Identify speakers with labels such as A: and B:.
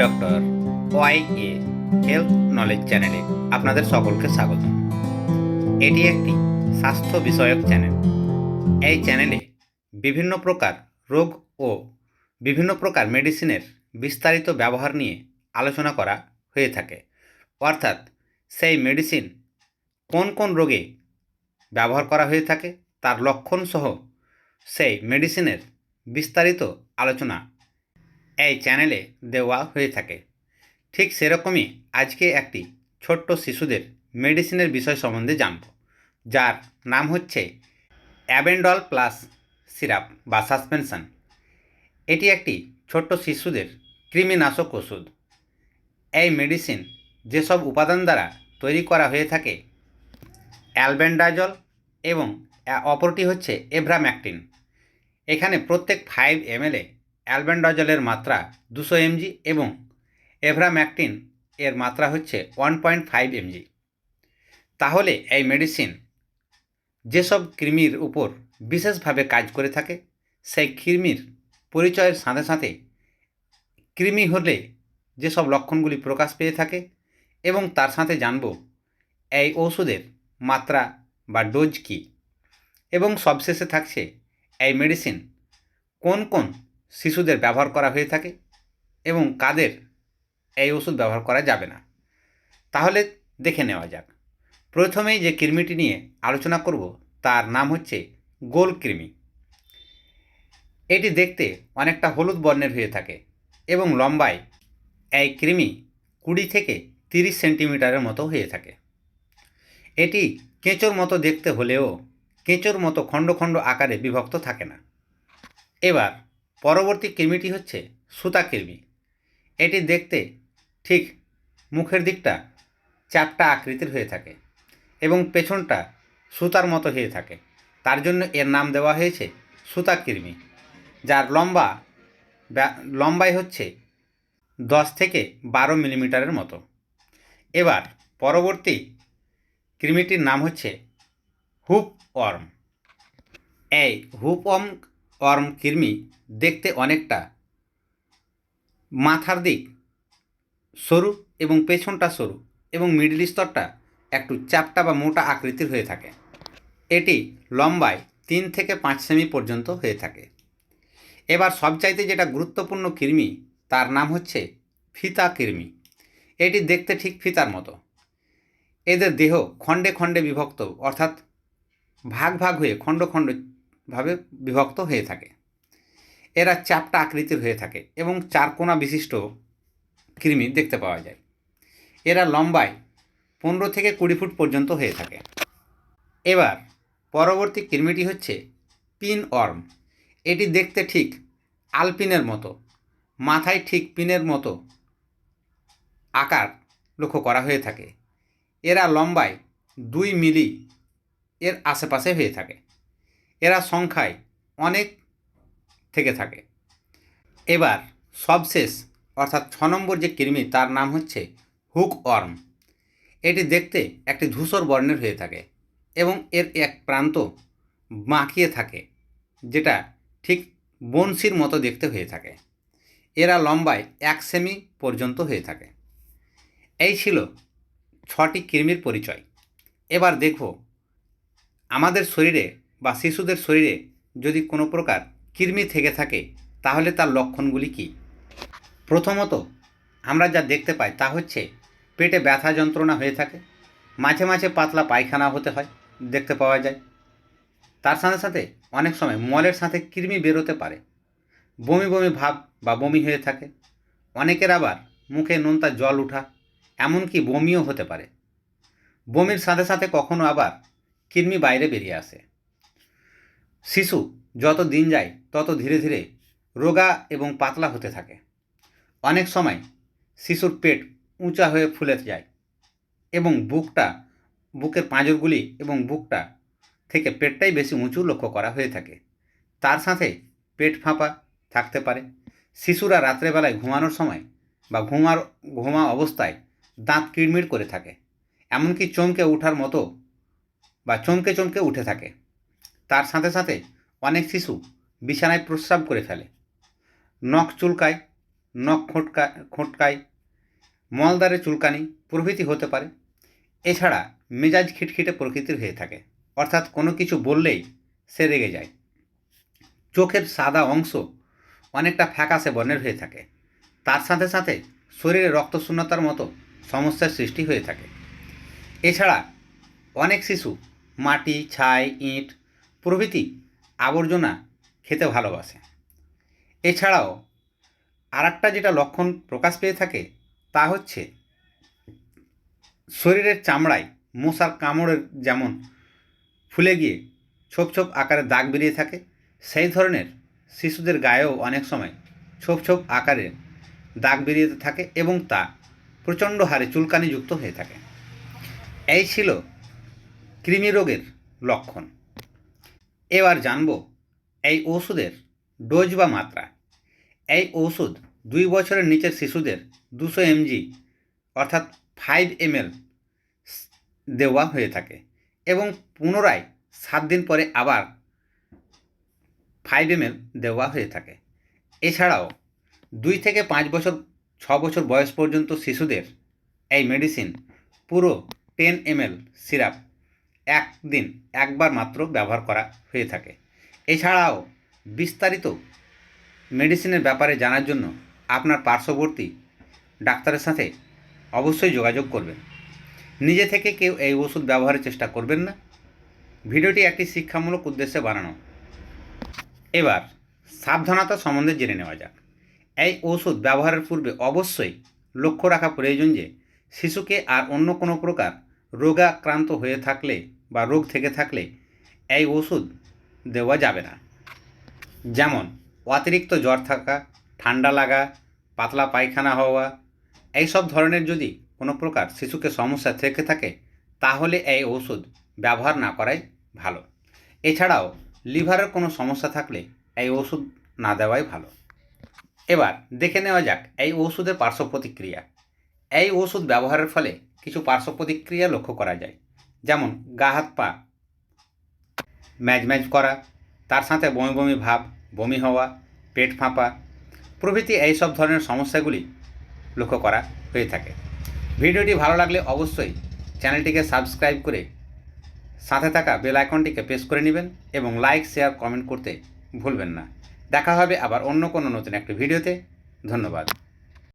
A: Doctor Y A health knowledge চ্যানেলে আপনাদের সকলকে স্বাগত। এটি একটি স্বাস্থ্য বিষয়ক চ্যানেল। এই চ্যানেলে বিভিন্ন প্রকার রোগ ও বিভিন্ন প্রকার মেডিসিনের বিস্তারিত ব্যবহার নিয়ে আলোচনা করা হয়ে থাকে। অর্থাৎ সেই মেডিসিন কোন কোন রোগে ব্যবহার করা হয়ে থাকে, তার লক্ষণ সহ সেই মেডিসিনের বিস্তারিত আলোচনা এই চ্যানেলে দেওয়া হয়ে থাকে। ঠিক সেরকমই আজকে একটি ছোট্ট শিশুদের মেডিসিনের বিষয় সম্বন্ধে জানব, যার নাম হচ্ছে অ্যাবেন্ডল প্লাস সিরাপ বা সাসপেনশন। এটি একটি ছোট্ট শিশুদের কৃমিনাশক ওষুধ। এই মেডিসিন যেসব উপাদান দ্বারা তৈরি করা হয়ে থাকে, অ্যালবেন্ডাজল এবং অপরটি হচ্ছে এভ্রাম্যাকটিন। এখানে প্রত্যেক ফাইভ এমএলএ অ্যালবেন্ডাজলের মাত্রা দুশো এমজি এবং এভ্রাম্যাকটিন এর মাত্রা হচ্ছে ওয়ান পয়েন্ট ফাইভ এমজি। তাহলে এই মেডিসিন যেসব কৃমির উপর বিশেষভাবে কাজ করে থাকে, সেই কৃমির পরিচয়ের সাথে সাথে কৃমি হলে যেসব লক্ষণগুলি প্রকাশ পেয়ে থাকে এবং তার সাথে জানব এই ওষুধের মাত্রা বা ডোজ কী। এবং সবশেষে থাকছে এই মেডিসিন কোন কোন শিশুদের ব্যবহার করা হয়ে থাকে এবং কাদের এই ওষুধ ব্যবহার করা যাবে না। তাহলে দেখে নেওয়া যাক। প্রথমেই যে কৃমিটি নিয়ে আলোচনা করব, তার নাম হচ্ছে গোল কৃমি। এটি দেখতে অনেকটা হলুদ বর্ণের হয়ে থাকে এবং লম্বায় এই কৃমি কুড়ি থেকে তিরিশ সেন্টিমিটারের মতো হয়ে থাকে। এটি কেঁচোর মতো দেখতে হলেও কেঁচোর মতো খণ্ড খণ্ড আকারে বিভক্ত থাকে না। এবার পরবর্তী কৃমিটি হচ্ছে সুতা কৃমি। এটি দেখতে ঠিক মুখের দিকটা চ্যাপটা আকৃতির হয়ে থাকে এবং পেছনটা সুতার মতো হয়ে থাকে। তার জন্য এর নাম দেওয়া হয়েছে সুতা কৃমি, যার লম্বা লম্বাই হচ্ছে দশ থেকে বারো মিলিমিটারের মতো। এবার পরবর্তী কৃমিটির নাম হচ্ছে হুপ ওয়ার্ম। এই হুপ ওয়ার্ম ওয়ার্ম কৃমি দেখতে অনেকটা মাথার দিক সরু এবং পেছনটা সরু এবং মিডল স্তরটা একটু চাপটা বা মোটা আকৃতির হয়ে থাকে। এটি লম্বায় তিন থেকে পাঁচ সেমি পর্যন্ত হয়ে থাকে। এবার সবচাইতে যেটা গুরুত্বপূর্ণ কৃমি, তার নাম হচ্ছে ফিতা কৃমি। এটি দেখতে ঠিক ফিতার মতো। এদের দেহ খণ্ডে খণ্ডে বিভক্ত, অর্থাৎ ভাগ ভাগ হয়ে খণ্ড খণ্ড খণ্ডভাবে বিভক্ত হয়ে থাকে। এরা চাপটা আকৃতির হয়ে থাকে এবং চারকোনা বিশিষ্ট কৃমি দেখতে পাওয়া যায়। এরা লম্বায় পনেরো থেকে কুড়ি ফুট পর্যন্ত হয়ে থাকে। এবার পরবর্তী কৃমিটি হচ্ছে পিন অর্ম। এটি দেখতে ঠিক আলপিনের মতো, মাথায় ঠিক পিনের মতো আকার লক্ষ্য করা হয়ে থাকে। এরা লম্বায় দুই মিলি এর আশেপাশে হয়ে থাকে। এরা সংখ্যায় অনেক থেকে থাকে। এবার সবশেষ, অর্থাৎ ছ নম্বর যে কৃমি, তার নাম হচ্ছে হুক অর্ম। এটি দেখতে একটি ধূসর বর্ণের হয়ে থাকে এবং এর এক প্রান্ত বাঁকিয়ে থাকে, যেটা ঠিক বনশির মতো দেখতে হয়ে থাকে। এরা লম্বায় এক সেমি পর্যন্ত হয়ে থাকে। এই ছিল ছটি কৃমির পরিচয়। এবার দেখব আমাদের শরীরে বা শিশুদের শরীরে যদি কোনো প্রকার কৃমি থেকে থাকে, তাহলে তার লক্ষণগুলি কী? প্রথমত, আমরা যা দেখতে পাই তা হচ্ছে পেটে ব্যথা যন্ত্রণা হয়ে থাকে, মাঝে মাঝে পাতলা পায়খানা হতে হয়, দেখতে পাওয়া যায়। তার সাথে সাথে অনেক সময় মলের সাথে কৃমি বেরোতে পারে, বমি বমি ভাব বা বমি হয়ে থাকে। অনেকের আবার মুখে নোনতা জল ওঠা এমনকি বমিও হতে পারে। বমির সাথে সাথে কখনো আবার কৃমি বাইরে বেরিয়ে আসে। শিশু যত দিন যায়, তত ধীরে ধীরে রোগা এবং পাতলা হতে থাকে। অনেক সময় শিশুর পেট উঁচা হয়ে ফুলে যায় এবং বুকটা, বুকের পাঁজরগুলি এবং বুকটা থেকে পেটটাই বেশি উঁচু লক্ষ্য করা হয়ে থাকে। তার সাথে পেট ফাঁপা থাকতে পারে। শিশুরা রাত্রেবেলায় ঘুমানোর সময় বা ঘুমার, ঘুমা অবস্থায় দাঁত কিড়মিড় করে থাকে। এমনকি চমকে ওঠার মতো বা চমকে চমকে উঠে থাকে। তার সাথে সাথে অনেক শিশু বিছানায় প্রস্রাব করে ফেলে। নখ চুলকায়, নখ খোটকা, খোটকায় মলদারে চুলকানি প্রভৃতি হতে পারে। এছাড়া মেজাজ খিটখিটে প্রকৃতির হয়ে থাকে। অর্থাৎ কোনো কিছু বললেই সে রেগে যায়। চোখের সাদা অংশ অনেকটা ফ্যাকাশে বর্ণের হয়ে থাকে। তার সাথে সাথে শরীরে রক্তশূন্যতার মতো সমস্যার সৃষ্টি হয়ে থাকে। এছাড়া অনেক শিশু মাটি, ছাই, ইট প্রভৃতি আবর্জনা খেতে ভালোবাসে। এছাড়াও আরেকটা যেটা লক্ষণ প্রকাশ পেয়ে থাকে তা হচ্ছে শরীরের চামড়ায় মশার কামড়ের যেমন ফুলে গিয়ে ছোপ ছোপ আকারে দাগ বেরিয়ে থাকে, সেই ধরনের শিশুদের গায়েও অনেক সময় ছোপ ছোপ আকারে দাগ বেরিয়ে থাকে এবং তা প্রচণ্ড হারে চুলকানিযুক্ত হয়ে থাকে। এই ছিল কৃমি রোগের লক্ষণ। এবার জানব, এই ওষুধের ডোজ বা মাত্রা। এই ওষুধ দুই বছরের নিচের শিশুদের দুশো এমজি, অর্থাৎ ফাইভ এমএল দেওয়া হয়ে থাকে এবং পুনরায় সাত দিন পরে আবার ফাইভ এমএল দেওয়া হয়ে থাকে। এছাড়াও দুই থেকে পাঁচ বছর, ছ বছর বয়স পর্যন্ত শিশুদের এই মেডিসিন পুরো টেন এমএল সিরাপ একদিন, একবার মাত্র ব্যবহার করা হয়ে থাকে। এছাড়াও বিস্তারিত মেডিসিনের ব্যাপারে জানার জন্য আপনার পার্শ্ববর্তী ডাক্তারের সাথে অবশ্যই যোগাযোগ করবেন। নিজে থেকে কেউ এই ওষুধ ব্যবহারের চেষ্টা করবেন না। ভিডিওটি একটি শিক্ষামূলক উদ্দেশ্যে বানানো। এবার সাবধানতা সম্বন্ধে জেনে নেওয়া যাক। এই ওষুধ ব্যবহারের পূর্বে অবশ্যই লক্ষ্য রাখা প্রয়োজন যে, শিশুকে আর অন্য কোনো প্রকার রোগাক্রান্ত হয়ে থাকলে বা রোগ থেকে থাকলে এই ওষুধ দেওয়া যাবে না। যেমন অতিরিক্ত জ্বর থাকা, ঠান্ডা লাগা, পাতলা পায়খানা হওয়া, এইসব ধরনের যদি কোনো প্রকার শিশুকে সমস্যা থেকে থাকে, তাহলে এই ওষুধ ব্যবহার না করাই ভালো। এছাড়াও লিভারের কোনো সমস্যা থাকলে এই ওষুধ না দেওয়াই ভালো। এবার দেখে নেওয়া যাক এই ওষুধের পার্শ্ব প্রতিক্রিয়া। এই ওষুধ ব্যবহারের ফলে কিছু পার্শ্ব প্রতিক্রিয়া লক্ষ্য করা যায়। যেমন গা, হাত, পা। ম্যাজ ম্যাজ করা, তার সাথে বমি বমি ভাব, বমি হওয়া, পেট ফাঁপা, প্রভৃতি এইসব ধরনের সমস্যাগুলি লক্ষ্য করা হয়ে থাকে। ভিডিওটি ভালো লাগলে অবশ্যই চ্যানেলটিকে সাবস্ক্রাইব করে সাথে থাকা বেল আইকনটিকে প্রেস করে নেবেন এবং লাইক, শেয়ার, কমেন্ট করতে ভুলবেন না। দেখা হবে আবার অন্য কোনো নতুন একটি ভিডিওতে। ধন্যবাদ।